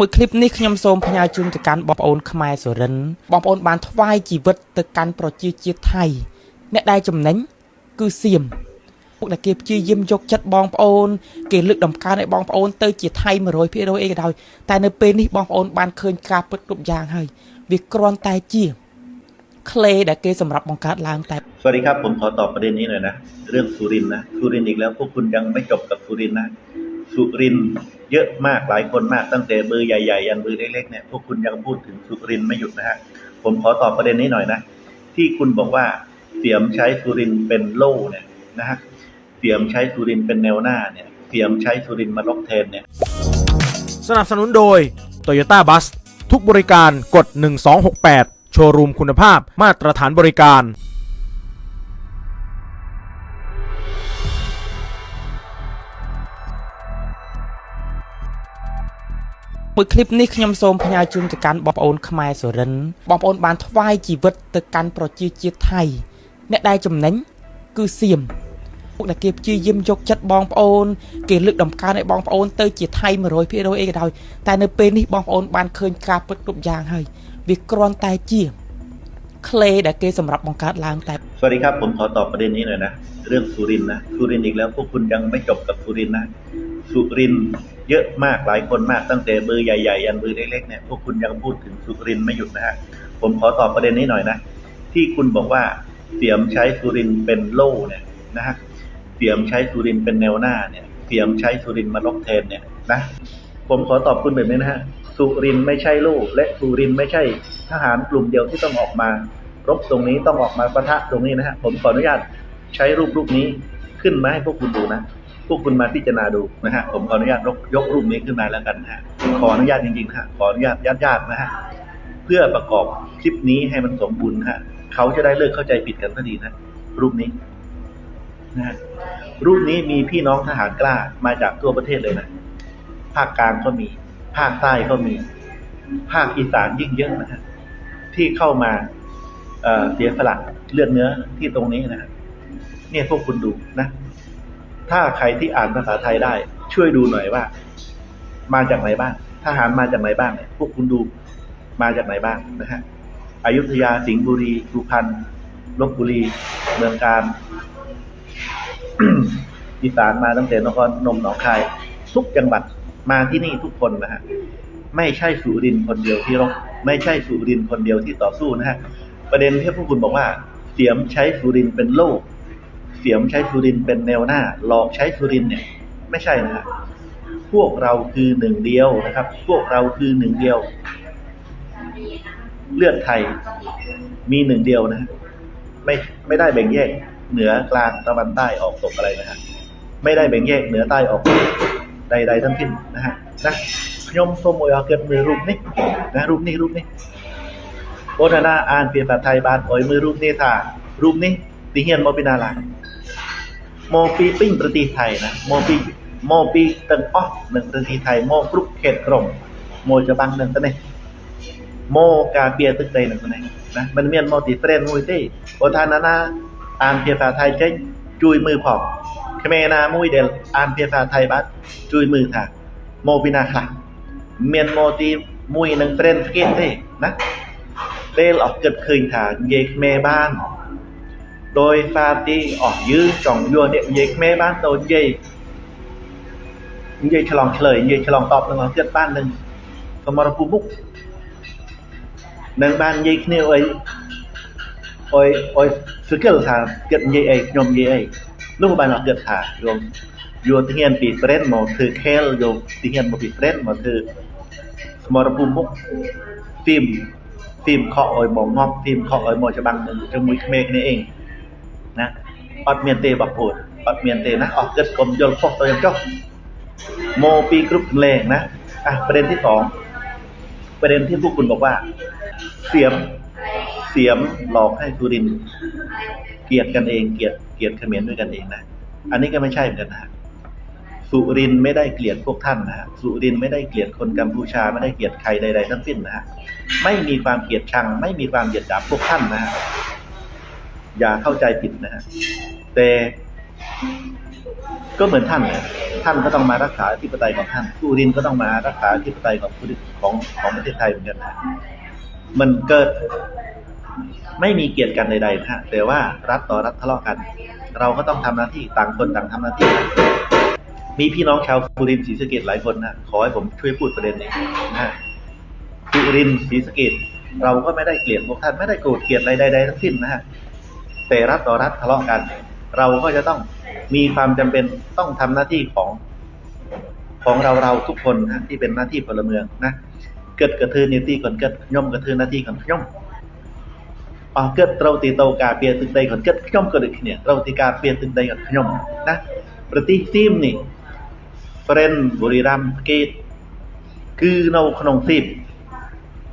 មួយคลิปនេះខ្ញុំសូមផ្ញើជូនទៅកាន់បងប្អូនខ្មែរសុរិនទ៍បងប្អូនបានថ្វាយជីវិតទៅកាន់ប្រជាជាតិថៃអ្នកដែលចំណេញគឺសៀមពួកដែលគេព្យាយាមយកចិត្តបងប្អូនគេលើកដំកើងឲ្យបងប្អូនទៅជាថៃ100%អីក៏ដោយតែនៅពេលនេះបងប្អូនបានឃើញការពិតគ្រប់យ៉ាងហើយវាគ្រាន់តែជាក្លេដែលគេសម្រាប់បង្កើតឡើងតែ สวัสดีครับ ผมขอตอบประเด็นนี้หน่อยนะ เรื่องสุรินทร์นะสุรินทร์อีกแล้ว พวกคุณยังไม่จบกับสุรินทร์นะสุรินทร์ เยอะมากหลายคนมากตั้งแต่เบอร์ใหญ่ๆยันเบอร์เล็กๆเนี่ยพวกคุณยังพูดถึงสุรินไม่หยุดนะฮะผมขอตอบประเด็นนี้หน่อยนะที่คุณบอกว่าเสียมใช้สุรินเป็นโล่เนี่ยนะฮะเสียมใช้สุรินเป็นแนวหน้าเนี่ยเสียมใช้สุรินมาลบแทนเนี่ยสนับสนุนโดย Toyota Bus ทุกบริการกด 1268 โชว์รูมคุณภาพมาตรฐานบริการ មួយคลิปនេះខ្ញុំសូមផ្ញើជូនទៅកាន់បងប្អូនខ្មែរសុរិនទ៍បងប្អូនបានថ្វាយជីវិតទៅកាន់ប្រជាជាតិថៃអ្នកដែលចំណេញគឺសៀមពួកដែលគេព្យាយាមយកចិត្តបងប្អូនគេលើកដំកើងឲ្យបងប្អូនទៅជាថៃ100%អីក៏ដោយតែនៅពេលនេះបងប្អូនបានឃើញការពិតគ្រប់យ៉ាងហើយវាគ្រាន់តែជាក្លេដែលគេសម្រាប់បង្កើតឡើងតែ สวัสดีครับ ผมขอตอบประเด็นนี้หน่อยนะเรื่องสุรินทร์นะสุรินทร์อีกแล้ว พวกคุณยังไม่จบกับสุรินทร์นะสุรินทร์ เยอะมากหลายคนมากตั้งแต่เบอร์ใหญ่ๆยันเบอร์เล็กๆเนี่ยพวกคุณยังพูดถึงสุรินไม่หยุดนะฮะผมขอตอบประเด็นนี้หน่อยนะ ที่คุณบอกว่าเสียมใช้สุรินเป็นโล่เนี่ยนะฮะเสียมใช้สุรินเป็นแนวหน้าเนี่ยเสียมใช้สุรินมาลบแทนเนี่ยนะผมขอตอบคุณแบบนี้นะฮะสุรินไม่ใช่โล่และสุรินไม่ใช่ทหารกลุ่มเดียวที่ต้องออกมา รบตรงนี้ต้องออกมาปะทะตรงนี้นะฮะผมขออนุญาตใช้รูปรูปนี้ขึ้นมาให้พวกคุณดูนะ พวกคุณมาพิจารณาดูนะฮะผมขออนุญาตยกรูปนี้ขึ้นมาแล้วกันนะฮะขออนุญาตจริงๆฮะขออนุญาตญาติๆนะฮะเพื่อประกอบคลิปนี้ให้มันสมบูรณ์ฮะเขาจะได้เลิกเข้าใจผิดกันสักทีนะรูปนี้นะฮะรูปนี้มีพี่น้องทหารกล้ามาจากทั่วประเทศเลยนะภาคกลางก็มี ภาคใต้ก็มี ภาคอีสานยิ่งเยอะนะฮะที่เข้ามาเเสียสละเลือดเนื้อที่ตรงนี้นะเนี่ยพวกคุณดูนะ ถ้าใครที่อ่านภาษาไทยได้ ช่วยดูหน่อยว่า มาจากไหนบ้าง ทหารมาจากไหนบ้างเนี่ยพวกคุณดูมาจากไหนบ้างนะฮะอยุธยาสิงห์บุรีสุพรรณลบบุรี เมืองการอีสานมาตั้งแต่นครนมหนองคาย ทุกจังหวัดมาที่นี่ทุกคนนะฮะไม่ใช่สุรินคนเดียวที่รบไม่ใช่สุรินคนเดียวที่ต่อสู้นะฮะประเด็นที่พวกคุณบอกว่าเสียมใช้สุรินเป็นโล่ เสียมใช้สุรินเป็นแนวหน้า หลอกใช้สุรินเนี่ย ไม่ใช่นะพวกเราคือหนึ่งเดียวนะครับ พวกเราคือหนึ่งเดียว เลือดไทยมีหนึ่งเดียวนะไม่ไม่ได้แบ่งแยกเหนือกลางตะวันใต้ออกตกอะไรนะฮะไม่ได้แบ่งแยกเหนือใต้ออกตกใด ๆ ทั้งสิ้นนะฮะนะยมสมโอยเอาเกิดมือรูปนี้นะรูปนี้รูปนี้โอนานาอ่านเปลี่ยนภาษาไทยบานโอยมือรูปนี้ท่ารูปนี้ติเฮียนโมปินาลา មកពីពេញប្រទេសថៃណាមកពីមកពីទាំងអស់នឹងប្រទេសថៃមកគ្រប់ខេត្តក្រុងមកច្បាំងនឹងទៅនេះមកការពារទឹកដីនឹងទៅនេះណាមិនមានមកទីប្រេនមួយទេបើថាណាណាអានភាសាថៃចេញជួយមើលផងខ្មែរណាមួយដែលអានភាសាថៃបានជួយមើលថាមកពីណាខ្លះមានមកទីមួយនឹងប្រេនស្គីតទេណាពេលអត់គិតឃើញថានិយាយខ្មែរបាន ដោយសារទីអស់យើងចង់យល់អ្នកនិយាយខ្មែរបានទៅនិយាយនិយាយឆ្លងឆ្លើយនិយាយឆ្លងតបនឹងអស់ទៀតបាននឹងសមរភូមិមុខនឹងបាននិយាយគ្នាអីអុយអុយសកលថាគិតនិយាយអីខ្ញុំនិយាយអីនោះបានអត់គិតថាខ្ញុំយកធានពី friend មកធ្វើ khel យកធានមកពី friend មកធ្វើសមរភូមិមុខទីមទីមខកឲ្យមកងប់ទីមខកឲ្យមកច្បាំងជាមួយគ្នាគ្នាឯង ណាអត់មានទេបងប្អូនអត់មានទេណាអស់គិតកុំយល់ខុសទៅយ៉ាងចុះមកពីគ្រប់កន្លែងណាอ่ะประเด็นที่สองประเด็นที่พวกคุณบอกว่า เสียมเสียมหลอกให้สุรินทร์เกลียดกันเองเกลียดเกลียดเขมรด้วยกันเองนะอันนี้ก็ไม่ใช่เหมือนกันนะ สุรินทร์ไม่ได้เกลียดพวกท่านนะฮะสุรินทร์ไม่ได้เกลียดคนกัมพูชาไม่ได้เกลียดใครใดๆทั้งสิ้นนะฮะไม่มีความเกลียดชัง ไม่มีความเหยียดหยามพวกท่านนะฮะ อย่าเข้าใจผิดนะฮะแต่ก็เหมือนท่านนี่ยท่านก็ต้องมารักษาอธิปไตยของท่านสุรินก็ต้องมารักษาอธิปไตยของของของประเทศไทยเหมือนกันนะมันเกิดไม่มีเกียรติกันใดๆนะฮะแต่ว่ารัฐต่อรัฐทะเลาะกัน เราก็ต้องทำหน้าที่ต่างคนต่างทำหน้าที่ มีพี่น้องชาวสุรินทร์ศรีสะเกดหลายคนนะขอให้ผมช่วยพูดประเด็นนี้นะฮะสุรินทร์ศรีสะเกดเราก็ไม่ได้เกลียดพวกท่านไม่ได้โกรธเกลียดอะไรใดๆทั้งสิ้นนะฮะ แต่รัฐต่อรัฐทะเลาะกัน เราก็จะต้องมีความจำเป็นต้องทำหน้าที่ของ ของเราเราทุกคนนะที่เป็นหน้าที่พลเมืองนะเกิดกระทือนิตี้ก่อนเกิดย่อมกระทือหน้าที่ก่อนย่อม អស់គិតត្រូវទីទៅការពារទឹកដីគាត់គិតខ្ញុំក៏ដូចគ្នាត្រូវទីការពារទឹកដីគាត់ខ្ញុំណាប្រទេសសៀមនេះ friend បុរីរ៉ាំកេតគឺនៅក្នុងសៀម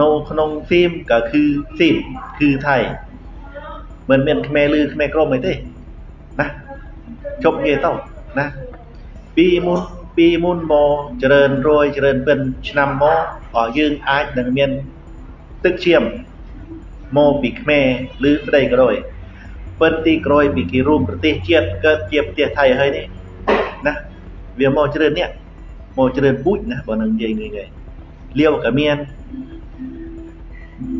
នៅក្នុងសៀមក៏គឺសៀមគឺថៃ មិនមានខ្មែរឬខ្មែរក្រមអីទេណាជប់ងារទៅណាពីមុនពីមុនមកច្រើនរយច្រើនពិនឆ្នាំមកក៏យើងអាចនឹងមានទឹកឈាមមកពីខ្មែរឬប្តីក្រោយពិនទីក្រោយពីគេរួមប្រទេសជាតិកើតជាប្រទេសថៃហើយនេះណាវាមកច្រើននេះមកច្រើនពូជណាបើនឹងនិយាយងាយងាយលាវក៏មាន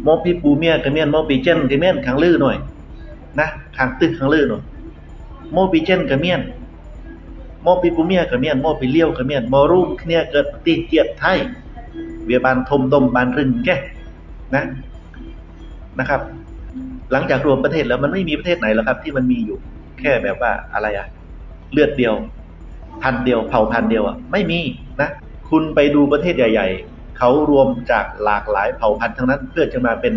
មកពីពូមៀក៏មានមកពីចិនក៏មានខាងលើនោះ นะทางตึกข้างลือเนาะโมปิเจนก็เมียนโมปิปุเมียก็เมียนโมปิเลี้ยวก็เมียนโมรุ่มเนี่ยเกิดตีเจียบไทยเวียบานทมดมบานรึงแกนะนะครับ หลังจากรวมประเทศแล้วมันไม่มีประเทศไหนแล้วครับ ที่มันมีอยู่แค่แบบว่าอะไรอะเลือดเดียว พันเดียวเผ่าพันเดียวอะไม่มีนะคุณไปดูประเทศใหญ่ ๆเขารวมจากหลากหลายเผ่าพันธุ์ทั้งนั้น เพื่อจะมาเป็น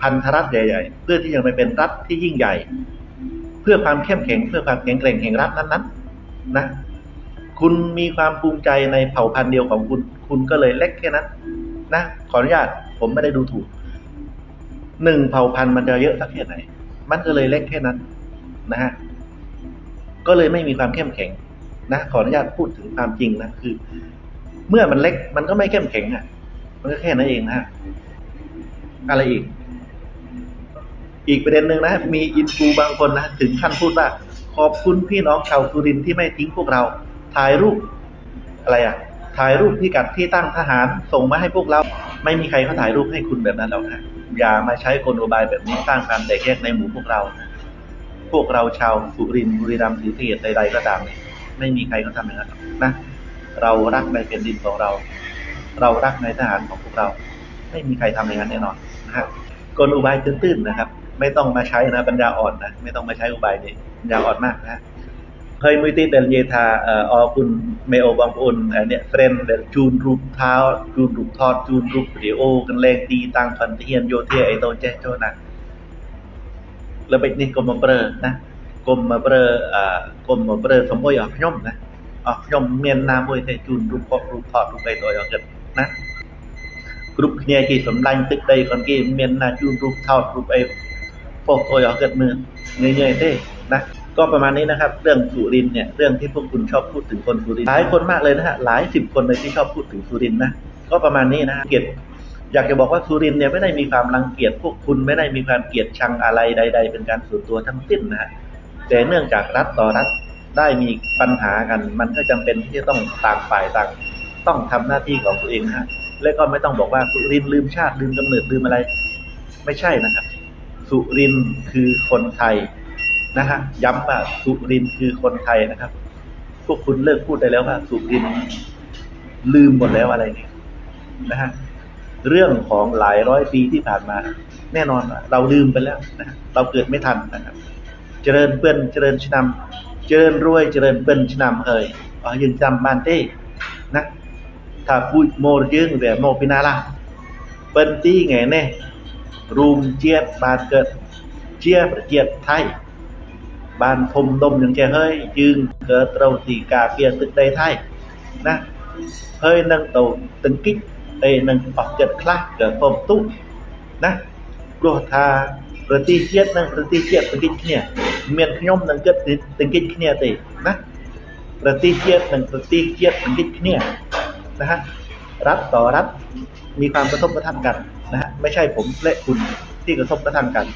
พันธรัฐใหญ่ ๆ เพื่อที่จะมาเป็นรัฐที่ยิ่งใหญ่ เพื่อความเข้มแข็งเพื่อความแข็งแกร่งแห่งรัฐนั้นๆนะคุณมีความภูมิใจในเผ่าพันธุ์เดียวของคุณ คุณก็เลยเล็กแค่นั้น นะขออนุญาตผมไม่ได้ดูถูกหนึ่งเผ่าพันธุ์มันจะเยอะสักแค่ไหน มันก็เลยเล็กแค่นั้น นะฮะก็เลยไม่มีความเข้มแข็ง นะขออนุญาตพูดถึงความจริงนะคือ เมื่อมันเล็กมันก็ไม่เข้มแข็งอะ มันก็แค่นั้นเองนะฮะอะไรอีก อีกประเด็นหนึ่งนะ มีอินฟูบางคนนะ ถึงขั้นพูดว่า ขอบคุณพี่น้องชาวสุรินที่ไม่ทิ้งพวกเรา ถ่ายรูป อะไรอะถ่ายรูปที่กัดที่ตั้งทหารส่งมาให้พวกเรา ไม่มีใครเขาถ่ายรูปให้คุณแบบนั้นหรอกนะอย่ามาใช้กลอุบายแบบนี้สร้างความแตกแยกในหมู่พวกเรา พวกเราชาวสุรินทร์บุรีรัมย์ศรีสะเกษใดๆก็ตามเนี่ยไม่มีใครเขาทำอย่างนั้นนะ เรารักในแผ่นดินของเรา เรารักในทหารของพวกเรา ไม่มีใครทำอย่างนั้นแน่นอนนะฮะ กลอุบายตื้นๆนะครับ ไม่ต้องมาใช้นะปัญญาอ่อนนะไม่ต้องมาใช้อุบายนี้ปัญญาอ่อนมากนะเคยมุติเดลเยธาเอ่ออคุณเมโอบางอุนเนี่ยเฟรนเดลจูนรูปเท้าจูนรูปทอดจูนรูปเดียวกันแรงตีตังพันเทียนโยเทียไอโตเจโจนะแล้วไปนี่กลมมาเบอร์นะกลมมาเบรอ่ากลมมาเบอร์สมบูรณ์ย่อมนะอ๋อพยมเมียนนามวยเตจูนรูปพอรูปทอดรูปไอโตยอกันนะ គ្រប់គ្នាគេសម្លាញ់ទឹកដីគាត់គេមានណាជូនរូបថតរូបអីផុសទៅឲ្យអស់ចិត្តមើលងាយៗទេណា ก็ประมาณนี้นะครับ เรื่องสุรินทร์เนี่ยเรื่องที่พวกคุณชอบพูดถึงคนสุรินทร์หลายคนมากเลยนะฮะหลายสิบคนเลยที่ชอบพูดถึงสุรินทร์นะก็ประมาณนี้นะฮะเกลียดอยากจะบอกว่าสุรินทร์เนี่ยไม่ได้มีความรังเกียจพวกคุณไม่ได้มีความเกลียดชังอะไรใด ๆ เป็นการส่วนตัวทั้งสิ้นนะฮะแต่เนื่องจากรัฐต่อรัฐได้มีปัญหากัน มันก็จำเป็นที่จะต้องต่างฝ่ายต่างต้องทำหน้าที่ของตัวเองนะฮะ และก็ไม่ต้องบอกว่าสุรินลืมชาติลืมกำเนิดลืมอะไร ไม่ใช่นะครับ สุรินคือคนไทยนะฮะย้ำว่าสุรินคือคนไทยนะครับ พวกคุณเลิกพูดได้แล้วว่า สุรินลืมหมดแล้วอะไรเนี่ยนะฮะเรื่องของหลายร้อยปีที่ผ่านมา แน่นอนเราลืมไปแล้วนะเราเกิดไม่ทันนะครับ เจริญเปื้อนเจริญชนำเจริญรวยเจริญเปิ้นชนำเอ่ยอ๋อยังจำบ้านเต้นะ ថាពូជមរយើងវាមកពីណាឡាប៉ុន្តែថ្ងៃនេះរួមជាតិបានកើតជាប្រជាថៃបានធំដុំយ៉ាងចេះហើយយើងក៏ត្រូវទីការពារទឹកដីថៃណាហើយនឹងទៅទង្គិចពេលនឹងអស់ចិត្តខ្លះក៏ពំទុណាព្រោះថាប្រទេសជាតិនិងប្រទេសជាតិទង្គិចគ្នាមានខ្ញុំនឹងគិតទង្គិចគ្នាទេណាប្រទេសជាតិនិងប្រទេសជាតិទង្គិចគ្នា นะฮะรัฐต่อรัฐมีความกระทบกระทั่งกันนะฮะไม่ใช่ผมและคุณที่กระทบกระทั่งกัน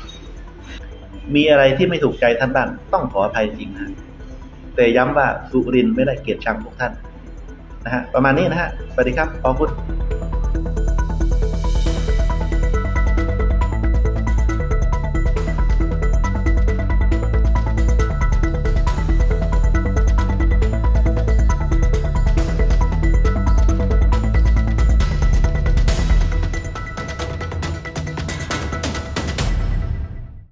มีอะไรที่ไม่ถูกใจท่านบ้างต้องขออภัยจริงนะแต่ย้ำว่าสุรินไม่ได้เกลียดชังพวกท่านนะฮะประมาณนี้นะฮะสวัสดีครับขอบคุณ